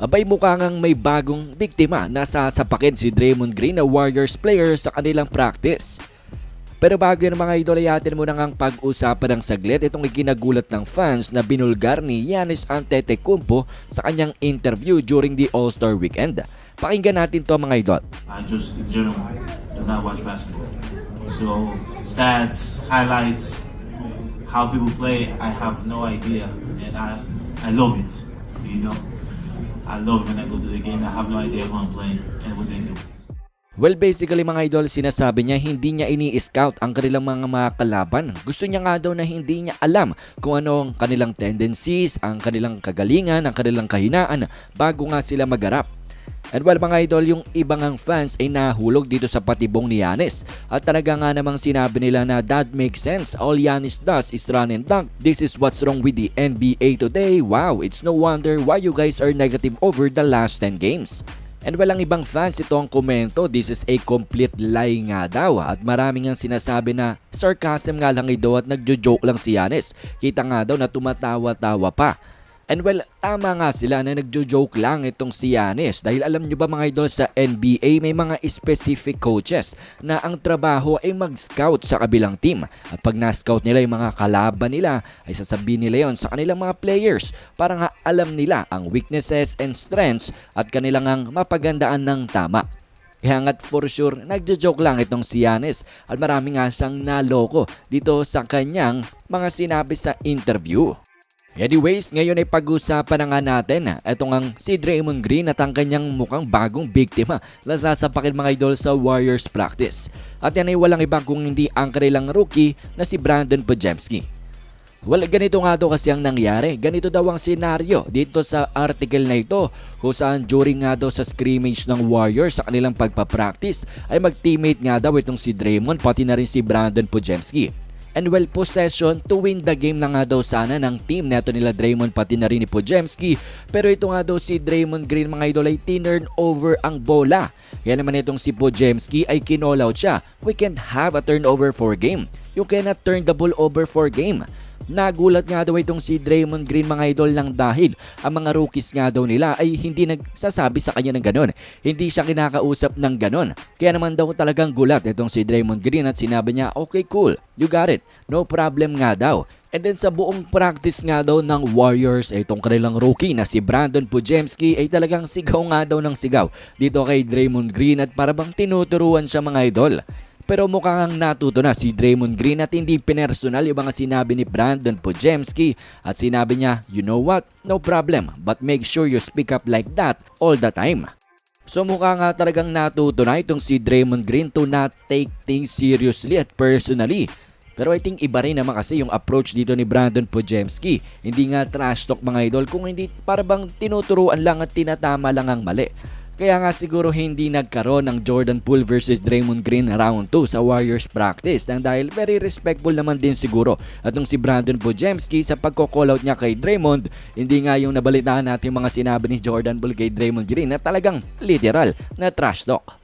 Abay mukha ngang may bagong biktima na sasapakin si Draymond Green na Warriors player sa kanilang practice. Pero bago yan mga idol ay atin muna ngang pag-usapan ng saglit itong ikinagulat ng fans na binulgar ni Giannis Antetokounmpo sa kanyang interview during the All-Star Weekend. Pakinggan natin to mga idol. I just in general do not watch basketball. So stats, highlights, how people play, I have no idea, and I I love it. You know, I love when I go to the game. I have no idea who I'm playing and what they do. Well, basically mga idol, sinasabi niya hindi niya ini-scout ang kanilang mga mga kalaban. Gusto niya nga daw na hindi niya alam kung ano ang kanilang tendencies, ang kanilang kagalingan, ang kanilang kahinaan bago nga sila magarap. And well mga idol, yung ibang ang fans ay nahulog dito sa patibong ni Yanis. At talaga nga namang sinabi nila na that makes sense. All Yanis does is run and dunk. This is what's wrong with the NBA today. Wow, it's no wonder why you guys are negative over the last 10 games. And walang ibang fans ito ang komento, this is a complete lie nga daw at maraming ang sinasabi na sarcasm nga lang ito at nagjo-joke lang si Yanis. Kita nga daw na tumatawa-tawa pa. And well, tama nga sila na nagjo-joke lang itong si Yanis dahil alam nyo ba mga idol sa NBA may mga specific coaches na ang trabaho ay mag-scout sa kabilang team. At pag na-scout nila yung mga kalaban nila ay sasabihin nila yon sa kanilang mga players para nga alam nila ang weaknesses and strengths at kanilang ang mapagandaan ng tama. Kaya nga't for sure, nagjo-joke lang itong si Yanis at marami nga siyang naloko dito sa kanyang mga sinabi sa interview. Anyways, ngayon ay pag-usapan na nga natin itong ang si Draymond Green at ang kanyang mukhang bagong biktima na sasapakin mga idol sa Warriors practice. At yan ay walang iba kung hindi ang kanilang rookie na si Brandon Pajemski. Well, ganito nga daw kasi ang nangyari. Ganito daw ang senaryo dito sa article na ito kung saan during nga daw sa scrimmage ng Warriors sa kanilang pagpapractice ay mag-teammate nga daw itong si Draymond pati na rin si Brandon Pujemski. And well, possession to win the game na nga daw sana ng team neto nila Draymond pati na rin ni Pujemski. Pero ito nga daw si Draymond Green mga idol ay tinurn over ang bola. Kaya naman itong si Pujemski ay kinall out siya. We can't have a turnover for game. You cannot turn the ball over for game. Nagulat nga daw itong si Draymond Green mga idol lang dahil ang mga rookies nga daw nila ay hindi nagsasabi sa kanya ng ganon. Hindi siya kinakausap ng ganon. Kaya naman daw talagang gulat itong si Draymond Green at sinabi niya, okay cool, you got it, no problem nga daw. And then sa buong practice nga daw ng Warriors, itong kanilang rookie na si Brandon Pujemski ay talagang sigaw nga daw ng sigaw dito kay Draymond Green at parabang tinuturuan siya mga idol. Pero mukhang natuto na si Draymond Green at hindi pinersonal yung mga sinabi ni Brandon Pujemski at sinabi niya, you know what, no problem, but make sure you speak up like that all the time. So mukha nga talagang natuto na itong si Draymond Green to not take things seriously at personally. Pero I think iba rin naman kasi yung approach dito ni Brandon Pujemski. Hindi nga trash talk mga idol kung hindi parang tinuturuan lang at tinatama lang ang mali. Kaya nga siguro hindi nagkaroon ng Jordan Poole versus Draymond Green round 2 sa Warriors practice nang dahil very respectful naman din siguro at nung si Brandon Pujemski sa pagko-call out niya kay Draymond hindi nga yung nabalitaan natin mga sinabi ni Jordan Poole kay Draymond Green na talagang literal na trash talk.